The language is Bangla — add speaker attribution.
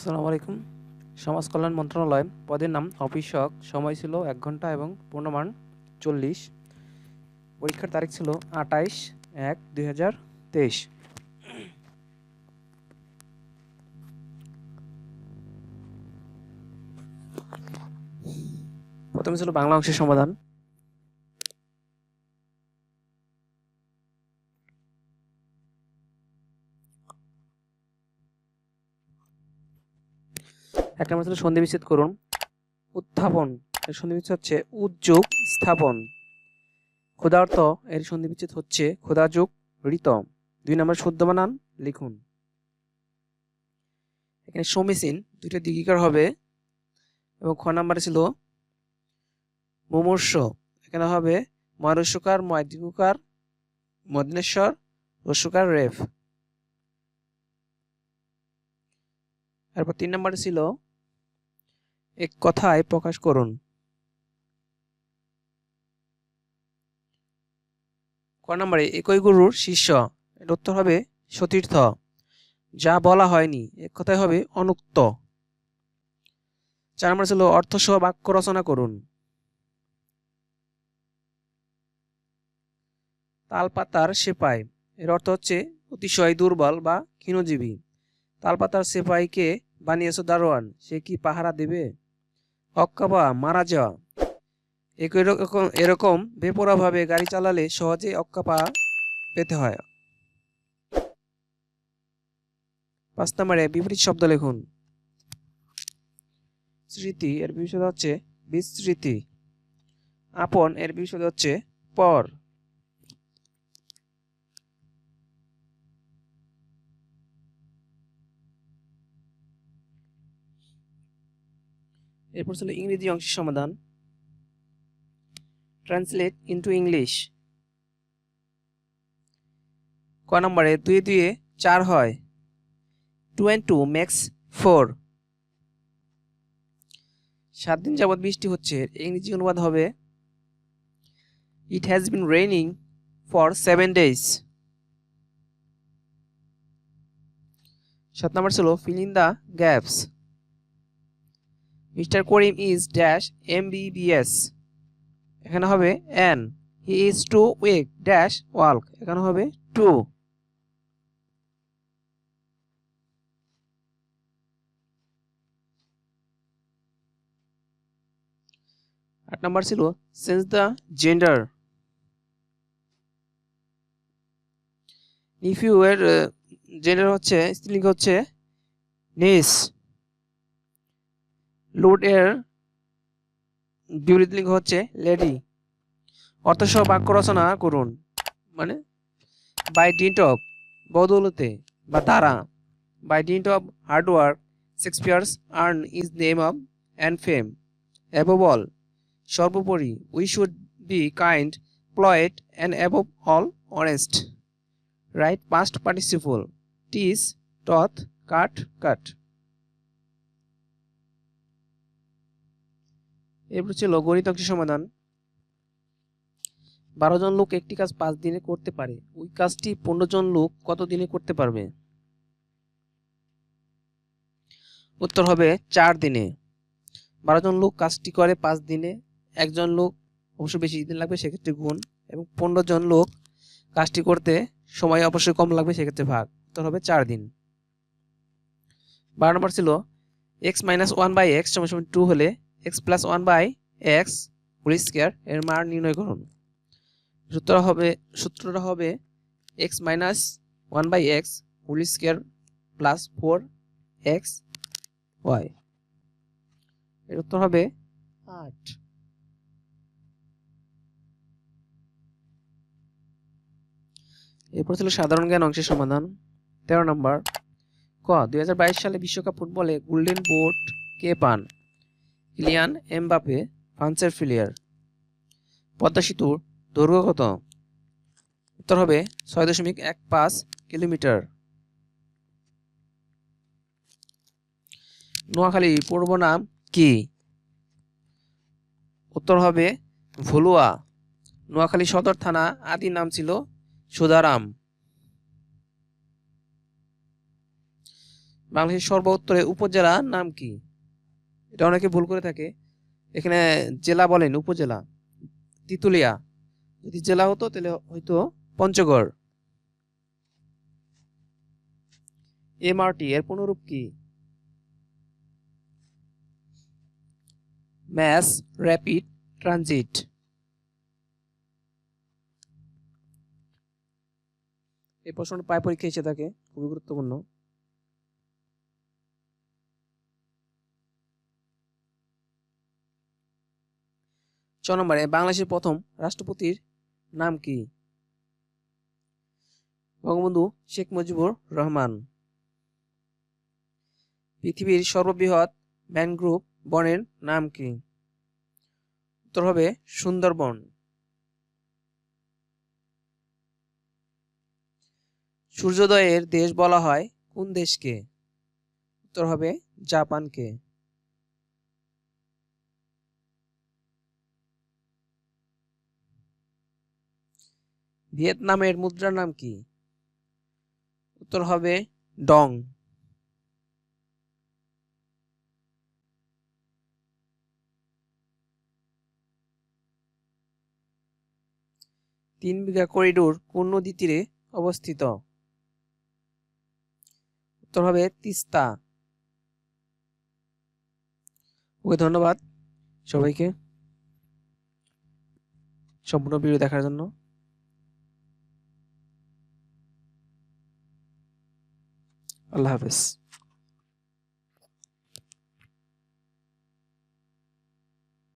Speaker 1: আসসালামু আলাইকুম। সমাজ কল্যাণ মন্ত্রণালয় পদের নাম অফিসক সময় ছিল এক ঘণ্টা এবং পূর্ণমান চল্লিশ। পরীক্ষার তারিখ ছিল আটাইশ এক দুই হাজার তেইশ। প্রথমে ছিল বাংলা অংশের সমাধান। এক নম্বর ছিল সন্ধি বিচ্ছেদ করুন। উত্থাপন। এর সন্ধি বিচ্ছেদ হচ্ছে উদ্যোগ, স্থাপন। ক্ষুধার্ত, এর সন্ধি বিচ্ছেদ হচ্ছে ক্ষুধাযোগ, ঋত। দুই নম্বর শুদ্ধ বানান, লিখুন। এখানে সমীচীন দুইটা দিগিকার হবে এবং খ নাম্বারে ছিল মুমূর্ষ। এখানে হবে ময়ূরস্যকার ময়দিকুকার মদিনেশ্বর, রস্যকার, রেফ। তারপর তিন নম্বরে ছিল এক কথায় প্রকাশ করুন। ক নম্বরে, একই গুরুর শিষ্য। এর উত্তর হবে সতীর্থ। যা বলা হয়নি এক কথায় হবে অনুক্ত। চার নম্বরে ছিল অর্থসহ বাক্য রচনা করুন। তালপাতার সেপাই। এর অর্থ হচ্ছে অতিশয় দুর্বল বা ক্ষীণজীবী। তালপাতার সেপাইকে বানিয়েছ দারোয়ান। সে কি পাহারা দেবে? অক্কাপা মারা যাওয়া। একই রকম এরকম বেপরাভাবে গাড়ি চালালে সহজে অক্কাপা পেতে হয়। পাঁচ নম্বরে বিপরীত শব্দ লিখুন। স্মৃতি, এর বিপরীত হচ্ছে বিস্মৃতি আপন, এর বিষয় হচ্ছে পর। এরপর ছিল ইংরেজি অংশের সমাধান। ট্রান্সলেট ইনটু ইংলিশ ক নম্বরে দুই দুয়ে চার হয়। Two and two makes four. সাত দিন যাবৎ বৃষ্টি হচ্ছে। ইংরেজি অনুবাদ হবে it has been raining for seven days সাত নম্বর ছিল fill in the gaps mister Karim is dash MBBS এখানে হবে an he is too weak dash walk এখানে হবে টু আট নাম্বার ছিল সেন্স দ্য জেন্ডার নিফিউ এর জেন্ডার হচ্ছে, স্ত্রীলিঙ্গ হচ্ছে নিস লোড এর বিপরীত লিঙ্গ হচ্ছে লেডি। অর্থসহ বাক্য রচনা করুন। মানে বাই ডিন্ট অফ বদৌলতে বা তারা by dint of hard work Shakespeare's earn his name of and fame above all সর্বোপরি we should be kind polite and above all honest right past participle teach taught cut cut এরপর গণিত অংশের সমাধান। বারো জন লোক একটি কাজ পাঁচ দিনে করতে পারে। ওই কাজটি পনেরো জন লোক কত দিনে করতে পারবে? উত্তর হবে চার দিনে। বারো জন লোক কাজটি করে পাঁচ দিনে। একজন লোক অবশ্য বেশি দিন লাগবে, সেক্ষেত্রে গুণ। এবং পনেরো জন লোক কাজটি করতে সময় অবশ্যই কম লাগবে, সেক্ষেত্রে ভাগ। উত্তর হবে চার দিন। বারো নম্বর ছিল x minus one by x সমান টু হলে x plus one by x whole square এর মান নির্ণয় করুন। সূত্র হবে সূত্রটা হবে x minus one by x whole square plus four x y এর উত্তর হবে আট। এরপর ছিল সাধারণ জ্ঞান অংশের সমাধান। তেরো নম্বর ক দু হাজার বাইশ সালে বিশ্বকাপ ফুটবলে গোল্ডেন বুট কে পান? কিলিয়ান এমবাপে ফ্রান্সের ফিলিয়ার। পদ্মা সেতুর দৈর্ঘ্য কত? উত্তর হবে ছয় দশমিক এক পাঁচ কিলোমিটার। নোয়াখালী পূর্ব নাম কি? উত্তর হবে ভুলুয়া। নোয়াখালী সদর থানা আদি নাম ছিল সুদারাম। বাংলাদেশের সর্বোত্তরে উপজেলার নাম কি? এটা অনেকে ভুল করে থাকে। এখানে জেলা বলেন, উপজেলা। তিতুলিয়া। যদি জেলা হতো, তাহলে হয়তো পঞ্চগড়। এমআরটি, এর পুনরূপ কি? Mass, rapid transit. এই প্রশ্নটা প্রায় পরীক্ষা এসে থাকে, খুবই গুরুত্বপূর্ণ। ছ নম্বরে বাংলাদেশের প্রথম রাষ্ট্রপতির নাম কি? বঙ্গবন্ধু শেখ মুজিবুর রহমান। পৃথিবীর সর্ববৃহৎ ম্যানগ্রোভ বনের নাম কি? উত্তর হবে সুন্দরবন। সূর্যোদয়ের দেশ বলা হয় কোন দেশকে? উত্তর হবে জাপানকে। ভিয়েতনামের মুদ্রার নাম কি? উত্তর হবে ডং। তিন বিঘা করিডোর কোন নদী তীরে অবস্থিত? উত্তর হবে তিস্তা। ওকে, ধন্যবাদ সবাইকে সম্পূর্ণ ভিডিও দেখার জন্য। আল্লাহ হাফেজ।